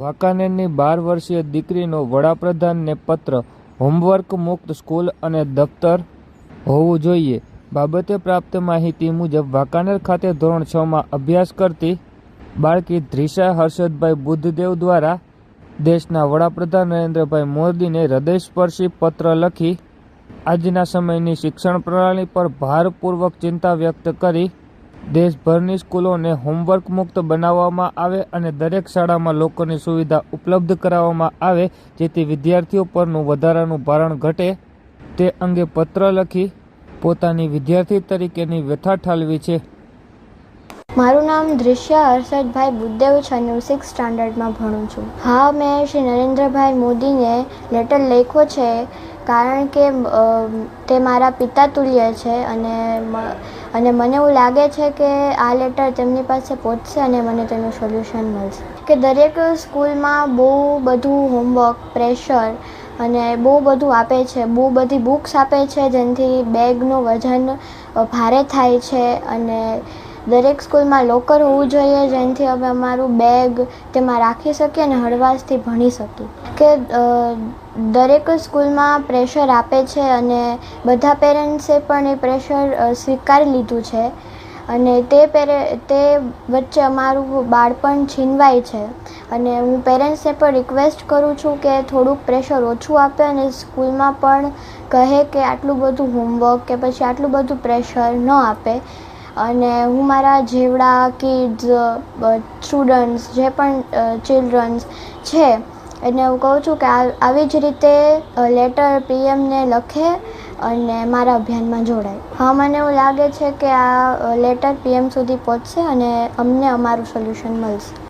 વાંકાનેરની બાર વર્ષીય દીકરીનો વડાપ્રધાનને પત્ર, હોમવર્ક મુક્ત સ્કૂલ અને દફતર હોવું જોઈએ બાબતે પ્રાપ્ત માહિતી મુજબ વાંકાનેર ખાતે ધોરણ છમાં અભ્યાસ કરતી બાળકી ધ્રિષા હર્ષદભાઈ બુદ્ધદેવ દ્વારા દેશના વડાપ્રધાન નરેન્દ્રભાઈ મોદીને હૃદયસ્પર્શી પત્ર લખી આજના સમયની શિક્ષણ પ્રણાલી પર ભારપૂર્વક ચિંતા વ્યક્ત કરી દેશભરની સ્કૂલોને હોમવર્ક મુક્ત બનાવવામાં આવે અને દરેક શાળામાં લોકોની સુવિધા ઉપલબ્ધ કરાવવામાં આવે, જેથી વિદ્યાર્થીઓ પરનું વધારાનું ભારણ ઘટે. તે અંગે પત્ર લખી પોતાની વિદ્યાર્થી તરીકેની વ્યથા ઠાલવી છે. મારું નામ દૃશ્ય હર્ષદભાઈ બુદ્ધદેવ છે અને હું સિક્સ સ્ટાન્ડર્ડમાં ભણું છું. હા, મેં શ્રી નરેન્દ્રભાઈ મોદીને લેટર લખ્યો છે. કારણ કે તે મારા પિતા તુલ્ય છે અને અને મને એવું લાગે છે કે આ લેટર તેમની પાસે પહોંચશે અને મને તેનું સોલ્યુશન મળશે. કે દરેક સ્કૂલમાં બહુ બધું હોમવર્ક પ્રેશર અને બહુ બધું આપે છે, બહુ બધી બુક્સ આપે છે, જેનાથી બેગનું વજન ભારે થાય છે અને દરેક સ્કૂલમાં લોકર હોવું જોઈએ, જેનાથી અમે અમારું બેગ તેમાં રાખી શકીએ અને હળવાશથી ભણી શકીએ. કે દરેક સ્કૂલમાં પ્રેશર આપે છે અને બધા પેરેન્ટ્સે પણ એ પ્રેશર સ્વીકારી લીધું છે. અને તે પેરે, તે વચ્ચે અમારું બાળપણ છીનવાય છે. અને હું પેરેન્ટ્સને પણ રિક્વેસ્ટ કરું છું કે થોડુંક પ્રેશર ઓછું આપે અને સ્કૂલમાં પણ કહે કે આટલું બધું હોમવર્ક કે પછી આટલું બધું પ્રેશર ન આપે. અને હું મારા જેવડા કિડ્સ સ્ટુડન્ટ્સ જે પણ ચિલ્ડ્રન્સ છે, એને હું કહું છું કે આવી જ રીતે લેટર પીએમને લખે અને મારા અભિયાનમાં જોડાય. હા, મને એવું લાગે છે કે આ લેટર પીએમ સુધી પહોંચશે અને અમને અમારું સોલ્યુશન મળશે.